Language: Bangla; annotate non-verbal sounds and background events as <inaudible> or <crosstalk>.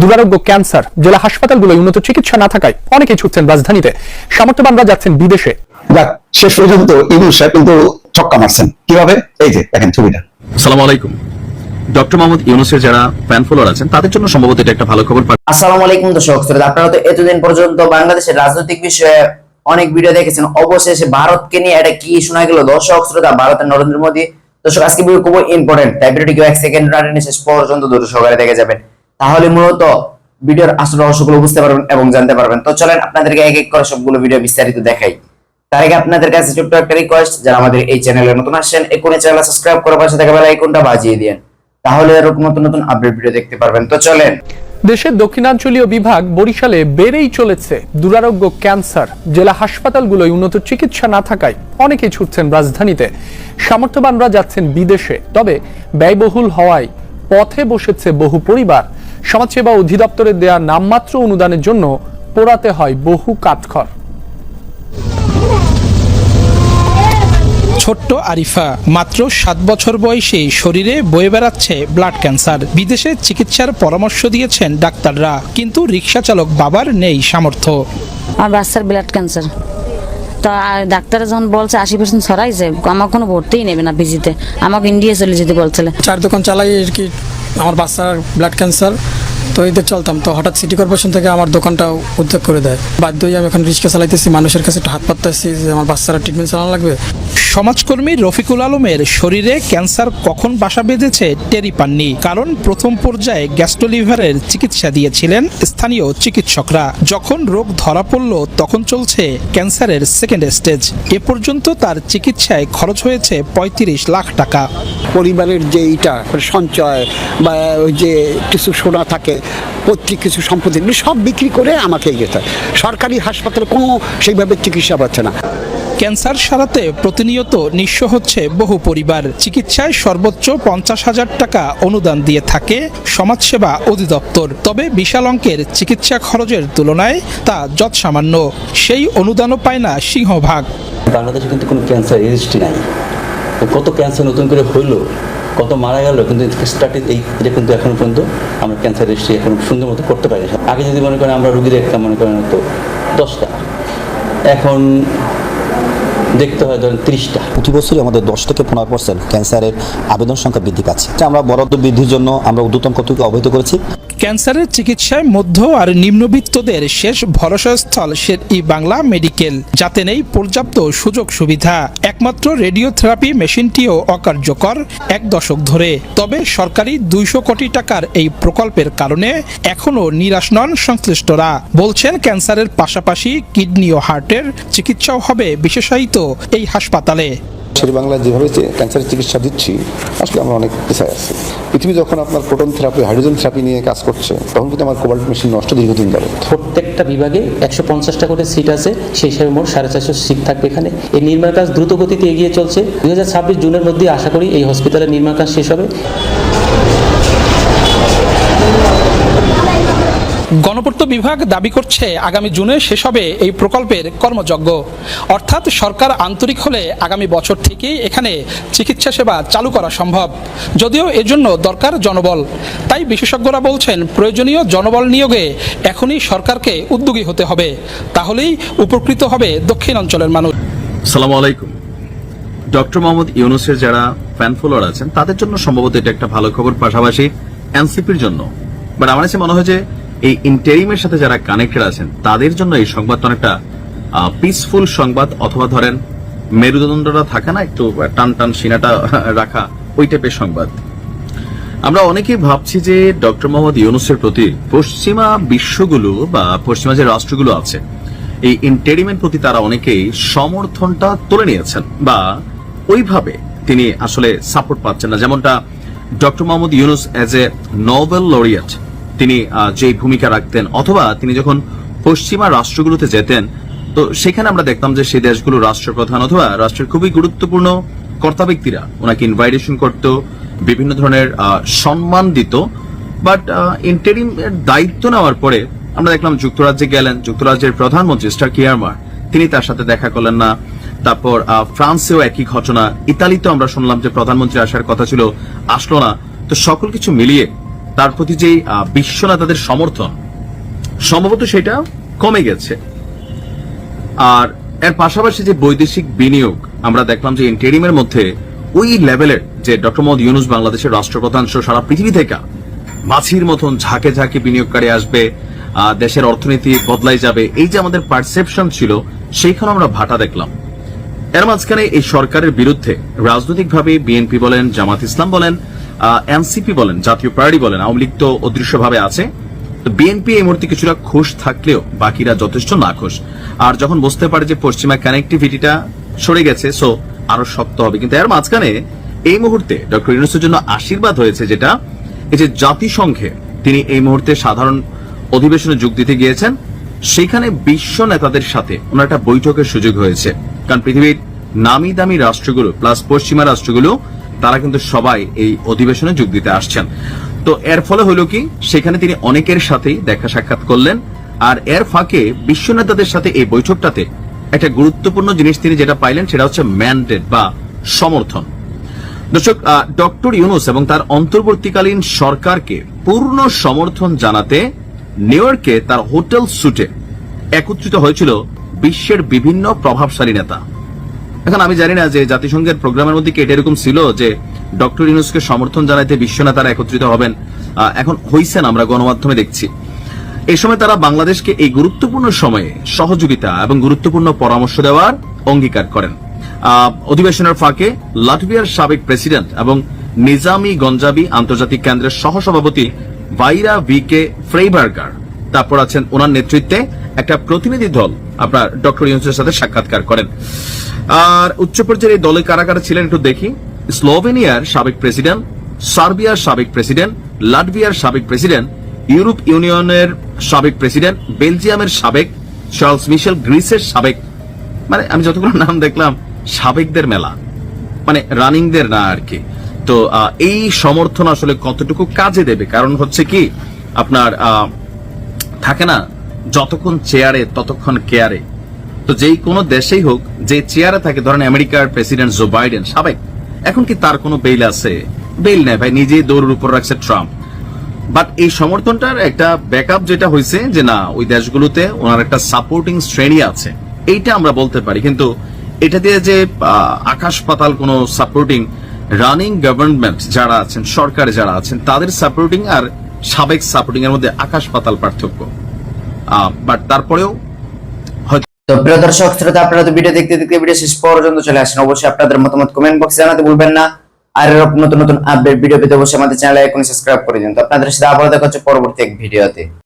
দুরারোগ্য ক্যান্সার জেলা হাসপাতালগুলোয় উন্নত চিকিৎসা না থাকায় অনেকেই ছুটছেন রাজধানীতে। সামর্থ্যবানরা যাচ্ছেন বিদেশে। যাক শেষ পর্যন্ত ইউনুস সাহেব কিন্তু ছক্কা মারছেন। কীভাবে? এই যে দেখেন ছবিটা। সালাম আলাইকুম। ডক্টর মোহাম্মদ ইউনুসের যারা ফ্যান ফলোয়ার আছেন তাদের জন্য সম্ভবত এটা একটা ভালো খবর। আসসালামু আলাইকুম দর্শক শ্রোতা আপনারা তো এতদিন পর্যন্ত বাংলাদেশের রাজনৈতিক বিষয়ে অনেক ভিডিও দেখেছেন। অবশেষে ভারতকে নিয়ে এটা কি শোনা গেল? দর্শক শ্রোতা ভারতের নরেন্দ্র মোদী দর্শক আজকে ভিডিও খুব ইম্পর্টেন্ট তাই ভিডিওটি কেউ এক সেকেন্ড না শেষ পর্যন্ত দ্রুত সহকারে দেখে যাবেন। তাহলে মূলত ভিডিওর আসল রহস্যগুলো বুঝতে পারবেন এবং জানতে পারবেন। তো চলেন আপনাদেরকে এক এক করে সবগুলো ভিডিও বিস্তারিত দেখাই। তার আগে আপনাদের কাছে ছোট্ট একটা রিকোয়েস্ট যারা আমাদের এই চ্যানেলে নতুন আসছেন এখনই চ্যানেল সাবস্ক্রাইব করে পাশে থাকা বেল আইকনটা বাজিয়ে দিন তাহলে এরকম নতুন নতুন আপডেট ভিডিও দেখতে পারবেন। তো চলেন। দেশের দক্ষিণাঞ্চলীয় বিভাগ বরিশালে বেড়েই চলেছে দুরারোগ্য ক্যান্সার। জেলা হাসপাতালগুলোয় উন্নত চিকিৎসা না থাকায় অনেকেই ছুটছেন রাজধানীতে। সামর্থ্যবানরা যাচ্ছেন বিদেশে। তবে ব্যয়বহুল হওয়ায় পথে বসেছে বহু পরিবার। সমাজসেবা অধিদপ্তরের দেয়া নামমাত্র অনুদানের জন্য পোড়াতে হয় বহু কাঠখড়। ছোট্ট আরিফা মাত্র সাত বছর বয়সে শরীরে বয়ে বেড়াচ্ছে ব্লাড ক্যান্সার। বিদেশে চিকিৎসার পরামর্শ দিয়েছেন ডাক্তাররা কিন্তু রিক্সা চালক বাবার নেই সামর্থ্য। আমার বাচ্চার ব্লাড ক্যান্সার। তো ডাক্তার যখন বলছে আশি পার্সেন্ট সরাইছে আমার কোনো ভর্তিই নেবে না পিজিতে আমাকে ইন্ডিয়া চলে যেতে বলছিল। চার দোকান চালাই আর কি আমার বাচ্চার ব্লাড ক্যান্সার। তো এদের চলতাম তো হঠাৎ সিটি কর্পোরেশন থেকে আমার দোকানটা উদ্যোগ করে দেয়। বাধ্য হয়ে আমি এখন রিক্সা চালাইতেছি মানুষের কাছে একটু হাত পাততেছি যে আমার বাচ্চারা ট্রিটমেন্ট চালানো লাগবে। সমাজকর্মী রফিকুল আলমের শরীরে ক্যান্সার কখন বাসা বেঁধেছে টেরি পাননি কারণ প্রথম পর্যায়ে গ্যাস্ট্রোলিভারের চিকিৎসা দিয়েছিলেন স্থানীয় চিকিৎসকরা। যখন রোগ ধরা পড়ল তখন চলছে ক্যান্সারের সেকেন্ড স্টেজ এ পর্যন্ত তার চিকিৎসায় খরচ হয়েছে পঁয়ত্রিশ লাখ টাকা। পরিবারের যে এইটা সঞ্চয় বা ওই যে কিছু সোনা থাকে পৈতৃক কিছু সম্পত্তি সব বিক্রি করে আমাকে যেতে হয়। সরকারি হাসপাতালে কোনো সেইভাবে চিকিৎসা পাচ্ছে না। ক্যান্সার সারাতে প্রতিনিয়ত নিঃস্ব হচ্ছে বহু পরিবার। চিকিৎসায় সর্বোচ্চ পঞ্চাশ হাজার টাকা অনুদান দিয়ে থাকে সমাজসেবা অধিদপ্তর। তবে বিশাল অঙ্কের চিকিৎসা খরচের তুলনায় তা যৎসামান্য। সেই অনুদানও পায় না সিংহভাগ। বাংলাদেশে কিন্তু কোনো ক্যান্সার রেজিস্ট্রি নাই। কত ক্যান্সার নতুন করে হইল, কত মারা গেল, কিন্তু স্টার্টিং এই, এটা কিন্তু এখনও পর্যন্ত আমরা ক্যান্সার রেজিস্ট্রি এখন সুন্দর মতো করতে পারি আগে যদি মনে করেন আমরা রুগী দেখতাম মনে করেন তো দশটা। এখন দেখতে হয় ধরেন ত্রিশটা। প্রতি বছরই আমাদের দশ থেকে পনেরো পার্সেন্ট ক্যান্সারের আবেদন সংখ্যা বৃদ্ধি পাচ্ছে। আমরা বরাদ্দ বৃদ্ধির জন্য আমরা ঊর্ধ্বতন কর্তৃপক্ষকে অবহিত করেছি। ক্যান্সারের চিকিৎসায় মধ্য আর নিম্নবিত্তদের শেষ ভরসাস্থল শের ই বাংলা মেডিকেল। যাতে নেই পর্যাপ্ত সুযোগ সুবিধা। একমাত্র রেডিওথেরাপি মেশিনটিও অকার্যকর এক দশক ধরে। তবে সরকারি দুইশো কোটি টাকার এই প্রকল্পের কারণে এখনও নিরাশ নন সংশ্লিষ্টরা। বলছেন ক্যান্সারের পাশাপাশি কিডনি ও হার্টের চিকিৎসাও হবে বিশেষায়িত। এই হাসপাতালে। বাংলা যেভাবে যে ক্যান্সারের চিকিৎসা দিচ্ছি আসলে আমরা অনেক পেছায় আছি। পৃথিবী যখন আপনার প্রোটন থেরাপি হাইড্রোজেন থেরাপি নিয়ে কাজ করছে তখন কিন্তু আমার কোবাল্ট মেশিন নষ্ট দীর্ঘদিন যাবে। প্রত্যেকটা বিভাগে একশো পঞ্চাশটা করে সিট আছে সেই হিসাবে মোট সাড়ে চারশো সিট থাকবে এখানে। এই নির্মাণ কাজ দ্রুত গতিতে এগিয়ে চলছে। দুই হাজার ছাব্বিশ জুনের মধ্যে আশা করি এই হসপিটালের নির্মাণ কাজ শেষ হবে। গণপূর্ত বিভাগ দাবি করছে আগামী জুনে শেষ হবে এই প্রকল্পের কর্মযজ্ঞ। অর্থাৎ সরকার আন্তরিক হলে আগামী বছর থেকেই এখানে চিকিৎসা সেবা চালু করা সম্ভব। যদিও এজন্য দরকার জনবল। তাই বিশেষজ্ঞরা বলছেন, প্রয়োজনীয় জনবল নিয়োগে এখনই সরকারকে উদ্যোগী হতে হবে। তাহলেই উপকৃত হবে দক্ষিণ অঞ্চলের মানুষ। সালাম আলাইকুম। ডক্টর মোহাম্মদ ইউনুসের যারা ফ্যান ফলোয়ার আছেন, তাদের জন্য সম্ভবত এটা একটা ভালো খবর। পাশাপাশি এনসিপির জন্য। বাট আমার কাছে মনে হয় যে এই ইন্টেরিমের সাথে যারা কানেক্টেড আছেন, তাদের জন্য এই সংবাদটা অনেকটা পিসফুল সংবাদ অথবা ধরেন মেরুদণ্ডটা থাকে না, একটু টান টান সিনাটা <laughs> রাখা, ওই টাইপের সংবাদ। আমরা অনেকেই ভাবছি যে ডক্টর মোহাম্মদ ইউনুসের প্রতি পশ্চিমা বিশ্বগুলো বা পশ্চিমা যে রাষ্ট্রগুলো আছে, এই ইন্টেরিমের প্রতি তারা অনেকেই সমর্থনটা তুলে নিয়েছেন বা ওইভাবে তিনি আসলে সাপোর্ট পাচ্ছেন না। যেমনটা doctor Mohammad Yunus as a Nobel laureate তিনি যে ভূমিকা রাখতেন, অথবা তিনি যখন পশ্চিমা রাষ্ট্রগুলোতে যেতেন, তো সেখানে আমরা দেখতাম যে সেই দেশগুলো রাষ্ট্রপ্রধান অথবা রাষ্ট্রের খুবই গুরুত্বপূর্ণ কর্তা ব্যক্তিরা। ওনাকে ইনভাইটেশন করতো, বিভিন্ন ধরনের সম্মান দিত। বাট ইন্টারিম এর দায়িত্ব নেওয়ার পরে আমরা দেখলাম যুক্তরাজ্যে গেলেন, যুক্তরাজ্যের প্রধানমন্ত্রী স্টার কিয়ারমার তিনি তার সাথে দেখা করলেন না। তারপর ফ্রান্সেও একই ঘটনা। ইতালিতেও আমরা শুনলাম যে প্রধানমন্ত্রী আসার কথা ছিল, আসলো না। তো সকল কিছু মিলিয়ে তার প্রতি যে বিশ্ব নেতাদের সমর্থন, সম্ভবত সেটা কমে গেছে। আর এর পাশাপাশি যে বৈদেশিক বিনিয়োগ, আমরা দেখলাম যে ইন্টেরিমের মধ্যে ওই লেভেলের যে ডক্টর মোহাম্মদ ইউনুস বাংলাদেশের রাষ্ট্রপ্রধান সহ সারা পৃথিবী থেকে মাছির মতন ঝাঁকে ঝাঁকে বিনিয়োগকারী আসবে দেশের অর্থনীতি বদলাই যাবে। এই যে আমাদের পারসেপশন ছিল, সেইখানে আমরা ভাটা দেখলাম। এর মাঝখানে এই সরকারের বিরুদ্ধে রাজনৈতিকভাবে বিএনপি বলেন, জামাত ইসলাম বলেন এনসিপি বলেন, জাতীয় পার্টি বলেন, আওয়ামী লীগ তো অদৃশ্যভাবে আছে। তো বিএনপি এই মুহূর্তে কিছুটা খুশ থাকলেও বাকিরা যথেষ্ট না খুশ আর যখন বুঝতে পারে যে পশ্চিমা কানেক্টিভিটিটা সরে গেছে সো আরও শক্ত হবে। কিন্তু এর মাঝখানে এই মুহূর্তে ডক্টর ইউনুসের জন্য আশীর্বাদ হয়েছে যেটা, এই যে জাতিসংঘে তিনি এই মুহূর্তে সাধারণ অধিবেশনে যোগ দিতে গিয়েছেন, সেখানে বিশ্ব নেতাদের সাথে ওনার একটা বৈঠকের সুযোগ হয়েছে। কারণ পৃথিবীর নামি দামি রাষ্ট্রগুলো প্লাস পশ্চিমা রাষ্ট্রগুলো তারা কিন্তু সবাই এই অধিবেশনে যোগ দিতে আসছেন। তো এর ফলে হলো কি, সেখানে তিনি অনেকের সাথেই দেখা সাক্ষাৎ করলেন আর এর ফাঁকে বিশ্ব নেতাদের সাথে এই বৈঠকটাতে একটা গুরুত্বপূর্ণ জিনিস তিনি যেটা পাইলেন সেটা হচ্ছে ম্যান্ডেট বা সমর্থন। দর্শক ডক্টর ইউনুস এবং তার অন্তর্বর্তীকালীন সরকারকে পূর্ণ সমর্থন জানাতে নিউ তার হোটেল সুটে একত্রিত হয়েছিল বিশ্বের বিভিন্ন প্রভাবশালী নেতা। এখন আমি জানি না যে জাতিসংঘের প্রোগ্রামের মধ্যে কি এটা এরকম ছিল যে ডক্টর ইউনুসকে সমর্থন জানাইতে বিশ্ব নেতারা একত্রিত হবেন? এখন হইছেন আমরা গণমাধ্যমে দেখছি। এই সময় তারা বাংলাদেশকে এই গুরুত্বপূর্ণ সময়ে সহযোগিতা এবং গুরুত্বপূর্ণ পরামর্শ দেওয়ার অঙ্গীকার করেন। অধিবেশনের ফাঁকে লাটভিয়ার সাবেক প্রেসিডেন্ট এবং নিজামি গঞ্জাবি আন্তর্জাতিক কেন্দ্রের সহসভাপতি ভাইরা ভি কে ফ্রেইবার্গার, তারপর আছেন ওনার নেতৃত্বে একটা প্রতিনিধি দল আপনার ডক্টর ইউনুসের সাথে সাক্ষাৎকার করেন। আর উচ্চ পর্যায়ের এই দলে কারা কারা ছিলেন একটু দেখি। স্লোভেনিয়ার সাবেক প্রেসিডেন্ট, সার্বিয়ার সাবেক প্রেসিডেন্ট, লাটভিয়ার সাবেক প্রেসিডেন্ট, ইউরোপ ইউনিয়নের সাবেক প্রেসিডেন্ট, বেলজিয়ামের সাবেক, চার্লস মিশেল গ্রিসের সাবেক মানে আমি যতগুলো নাম দেখলাম, সাবেকদের মেলা। মানে রানিংদের না আর কি। তো এই সমর্থন আসলে কতটুকু কাজে দেবে? কারণ হচ্ছে কি, আপনার থাকে না যতক্ষণ চেয়ারে, ততক্ষণ কেয়ারে। তো যেই কোনো দেশেই হোক, যে চেয়ারে থাকে, ধরেন আমেরিকার প্রেসিডেন্ট জো বাইডেন সাবেক এখন কি তার কোনো বেইল আছে? বেইল নেই ভাই, নিজেই দৌড়ের উপর রাখছে ট্রাম্প। বাট এই সমর্থনটার একটা ব্যাকআপ যেটা হয়েছে, যে না, ওই দেশগুলোতে ওনার একটা সাপোর্টিং শ্রেণি আছে। এইটা আমরা বলতে পারি। কিন্তু এটা দিয়ে যে আকাশ পাতাল কোনো সাপোর্টিং, রানিং গভর্নমেন্ট যারা আছেন, সরকারে যারা আছেন, তাদের সাপোর্টিং আর সাবেক সাপোর্টিং এর মধ্যে আকাশ পাতাল পার্থক্য। বাট তারপরেও তো প্রিয় দর্শক, শ্রোতা, আপনারা তো ভিডিও দেখতে দেখতে ভিডিও শেষ পর্যন্ত চলে আসেন। অবশ্যই আপনাদের মতামত কমেন্ট বক্সে জানাতে ভুলবেন না। আর এরকম নতুন নতুন আপডেট ভিডিও পেতে অবশ্যই আমাদের চ্যানেল এখন সাবস্ক্রাইব করে দিন। তো আপনাদের সাথে আবার দেখা হচ্ছে পরবর্তী এক ভিডিওতে।